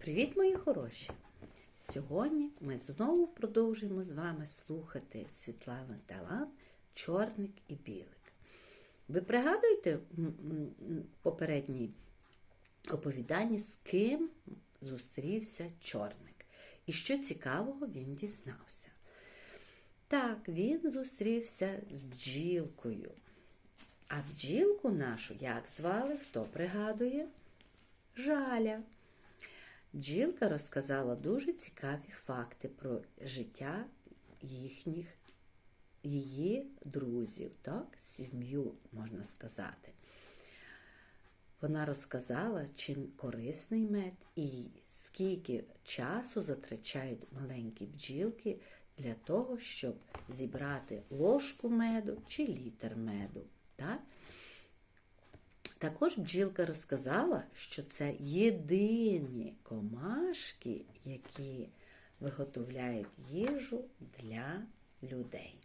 Привіт, мої хороші! Сьогодні ми знову продовжуємо з вами слухати Світлана Талант, Чорник і Білик. Ви пригадуєте попередній оповіданні, з ким зустрівся чорник? І що цікавого він дізнався? Так, він зустрівся з бджілкою. А бджілку нашу як звали? Хто пригадує? Жаля. Бджілка розказала дуже цікаві факти про життя їхніх, її друзів, так, сім'ю, можна сказати. Вона розказала, чим корисний мед і скільки часу затрачають маленькі бджілки для того, щоб зібрати ложку меду чи літр меду. Так? Також бджілка розказала, що це єдині комашки, які виготовляють їжу для людей.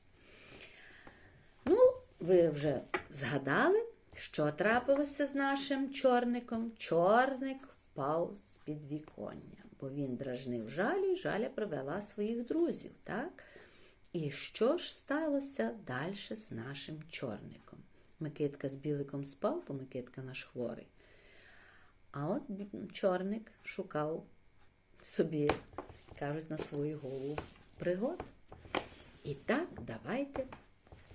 Ну, ви вже згадали, що трапилося з нашим чорником? Чорник впав з підвіконня, бо він дражнив жалі, і жаля привела своїх друзів. так? І що ж сталося далі з нашим чорником? Микитка з біликом спав, бо Микитка наш хворий. А от чорник шукав собі, кажуть, на свою голову пригод. І так, давайте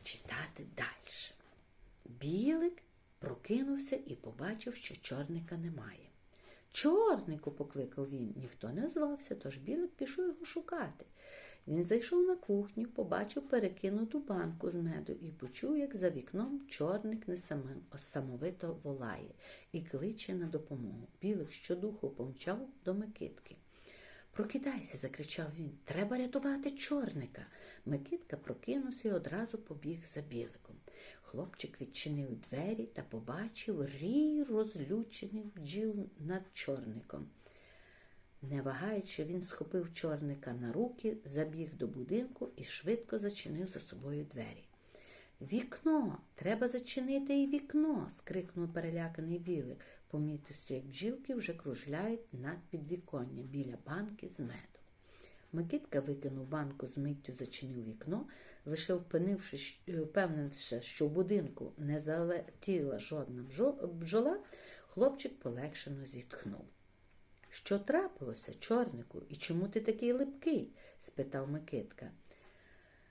читати далі. Білик прокинувся і побачив, що чорника немає. Чорнику, покликав він, ніхто не озвався, тож білик пішов його шукати. Він зайшов на кухню, побачив перекинуту банку з меду і почув, як за вікном чорник несамовито волає і кличе на допомогу. Білик щодуху помчав до Микитки. Прокидайся, закричав він. Треба рятувати чорника. Микитка прокинувся і одразу побіг за біликом. Хлопчик відчинив двері та побачив рій розлючених бджіл над чорником. Не вагаючи, він схопив чорника на руки, забіг до будинку і швидко зачинив за собою двері. Вікно, треба зачинити і вікно. скрикнув переляканий білик, помітивши, як бджілки вже кружляють над підвіконня біля банки з медом. Микитка викинув банку з миттю, зачинив вікно, лише впевнившись, впевнивши, що в будинку не залетіла жодна бджола, хлопчик полегшено зітхнув. Що трапилося, чорнику, і чому ти такий липкий? спитав Микитка.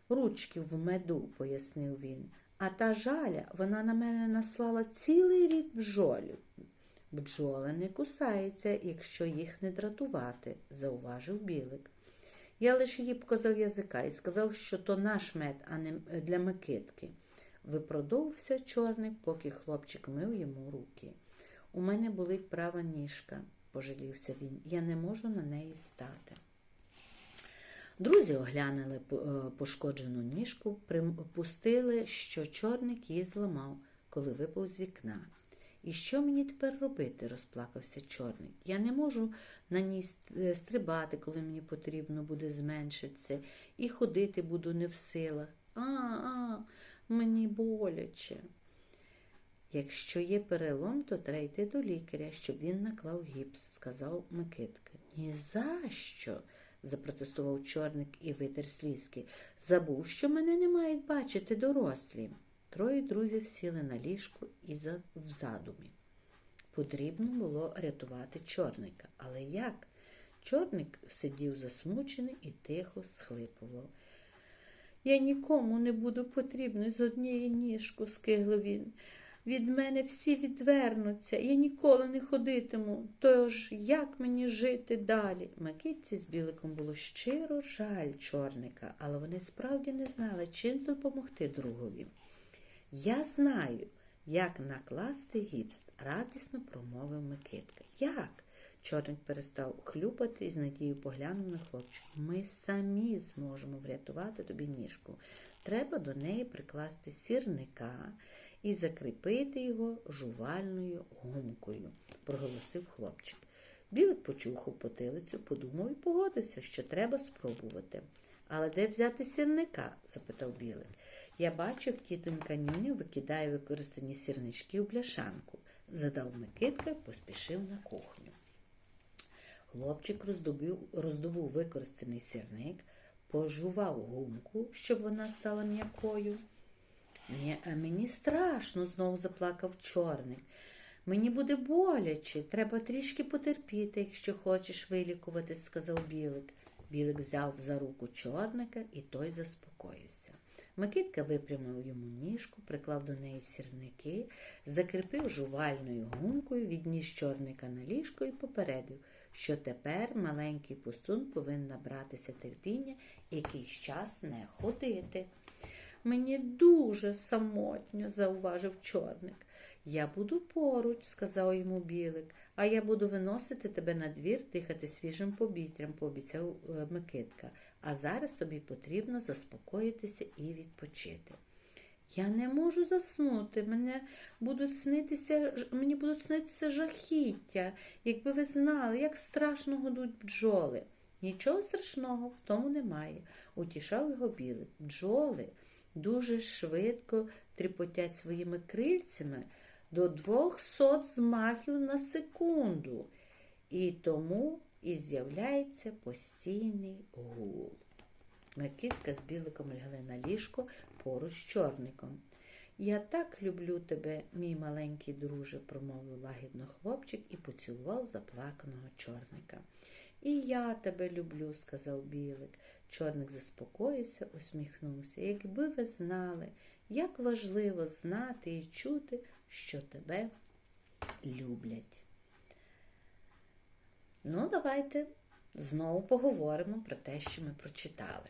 Ручки в меду, пояснив він, а та жаля, вона на мене наслала цілий рід бджолів. Бджола не кусається, якщо їх не дратувати, зауважив білик. Я лише їй показав язика і сказав, що то наш мед, а не для Микитки. Випродовувався чорник, поки хлопчик мив йому руки. У мене болить права ніжка, пожалівся він. Я не можу на неї стати. Друзі оглянули е, пошкоджену ніжку, припустили, що чорник її зламав, коли випав з вікна. І що мені тепер робити? розплакався чорник. Я не можу на ній е, стрибати, коли мені потрібно буде зменшитися, і ходити буду не в силах. А, а, мені боляче. Якщо є перелом, то треба йти до лікаря, щоб він наклав гіпс, сказав Микитка. Ні за що, запротестував чорник і витер слізки. Забув, що мене не мають бачити дорослі. Троє друзів сіли на ліжку і в задумі. Потрібно було рятувати чорника. Але як? Чорник сидів засмучений і тихо схлипував. Я нікому не буду потрібний з однієї ніжку, скиглив він. Від мене всі відвернуться, я ніколи не ходитиму. Тож як мені жити далі? Макітці з біликом було щиро жаль чорника, але вони справді не знали, чим допомогти другові. Я знаю, як накласти гіпс, радісно промовив Микитка. Як? Чорник перестав хлюпати і з надією поглянув на хлопчика. Ми самі зможемо врятувати тобі ніжку. Треба до неї прикласти сірника і закріпити його жувальною гумкою, проголосив хлопчик. Білик почухав потилицю, подумав і погодився, що треба спробувати. Але де взяти сірника? запитав Білик. Я бачу, як тітонька Ніня викидає використані сірнички у бляшанку, задав Микитка і поспішив на кухню. Хлопчик роздобув, роздобув використаний сірник, пожував гумку, щоб вона стала м'якою. Мені страшно, знову заплакав чорник. Мені буде боляче, треба трішки потерпіти, якщо хочеш вилікуватись, сказав Білик. Білик взяв за руку чорника, і той заспокоївся. Микитка випрямив йому ніжку, приклав до неї сірники, закріпив жувальною гумкою, відніс чорника на ліжко і попередив, що тепер маленький пустун повинен набратися терпіння і якийсь час не ходити. Мені дуже самотньо, зауважив чорник. Я буду поруч, сказав йому білик, а я буду виносити тебе на двір, дихати свіжим повітрям, пообіцяв е, Микитка. А зараз тобі потрібно заспокоїтися і відпочити. Я не можу заснути, мене будуть снитися, мені будуть снитися жахіття, якби ви знали, як страшно годуть бджоли. Нічого страшного в тому немає, утішав його білик. Бджоли дуже швидко тріпотять своїми крильцями до 200 змахів на секунду. І тому і з'являється постійний гул. Микитка з біликом лягли на ліжко поруч з чорником. Я так люблю тебе, мій маленький друже, промовив лагідно хлопчик і поцілував заплаканого чорника. І я тебе люблю, сказав білик. Чорник заспокоївся, усміхнувся. Якби ви знали, як важливо знати і чути, що тебе люблять. Ну, давайте знову поговоримо про те, що ми прочитали.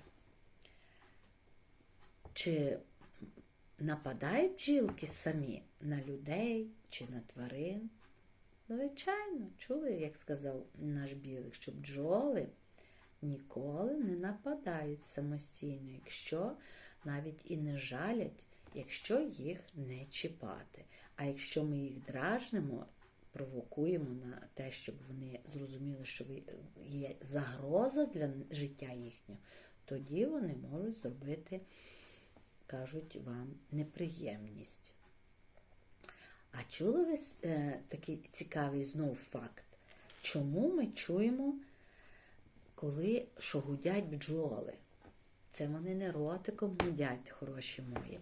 Чи нападають бджілки самі на людей чи на тварин? Звичайно, чули, як сказав наш білик, що бджоли ніколи не нападають самостійно, якщо навіть і не жалять, якщо їх не чіпати. А якщо ми їх дражнимо, провокуємо на те, щоб вони зрозуміли, що є загроза для життя їхнього, тоді вони можуть зробити, кажуть вам, неприємність. А чули ви е, такий цікавий знов факт? Чому ми чуємо, коли що гудять бджоли? Це вони не ротиком гудять, хороші мої,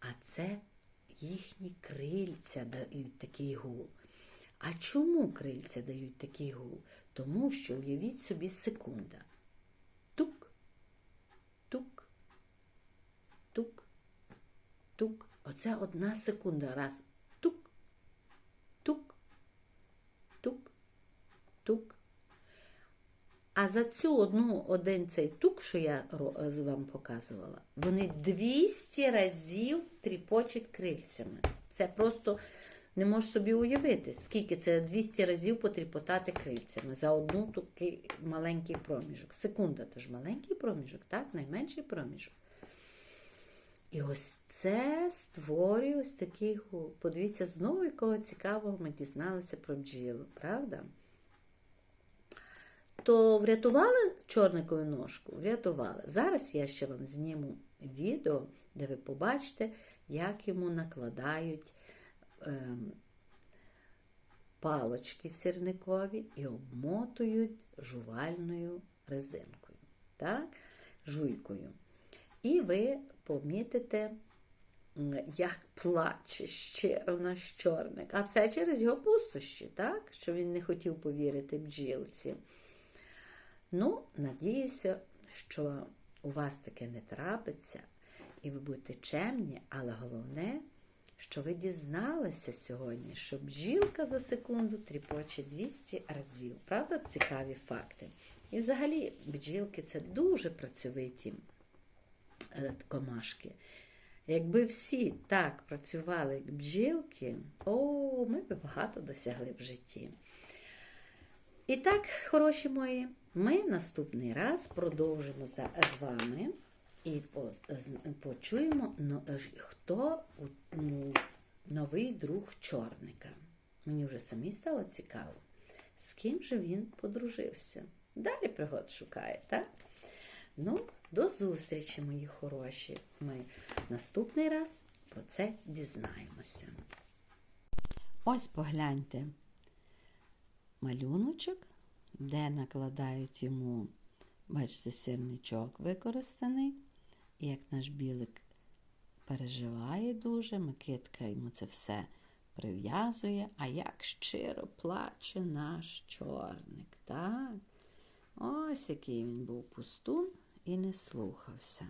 а це їхні крильця дають такий гул. А чому крильця дають такий гул? Тому що уявіть собі секунда. Тук, тук, тук, тук. Оце одна секунда. Раз. Тук, тук, тук, тук. А за цю одну один цей тук, що я вам показувала, вони 200 разів тріпочуть крильцями. Це просто не можеш собі уявити, скільки це 200 разів потріпотати крильцями за одну такий маленький проміжок. Секунда теж маленький проміжок, так? Найменший проміжок. І ось це створює ось такий гул. Подивіться, знову якого цікавого ми дізналися про бджілу, правда? То врятували чорникову ножку? Врятували. Зараз я ще вам зніму відео, де ви побачите, як йому накладають ем, палочки сірникові і обмотують жувальною резинкою, так? жуйкою. І ви помітите, як плаче щиро наш чорник. А все через його пустощі, так? що він не хотів повірити бджілці. Ну, надіюся, що у вас таке не трапиться, і ви будете чемні, але головне, що ви дізналися сьогодні, що бджілка за секунду тріпоче 200 разів. Правда, цікаві факти. І взагалі бджілки це дуже працьовиті е, комашки. Якби всі так працювали, як бджілки, о, ми б багато досягли в житті. І так, хороші мої, ми наступний раз продовжимо з вами і почуємо, хто ну, новий друг чорника. Мені вже самі стало цікаво, з ким же він подружився. Далі пригод шукає, так? Ну, до зустрічі, мої хороші. Ми наступний раз про це дізнаємося. Ось погляньте малюночок де накладають йому, бачите, сірничок використаний. І як наш білик переживає дуже, Микитка йому це все прив'язує, а як щиро плаче наш чорник. Так? Ось який він був пустун і не слухався.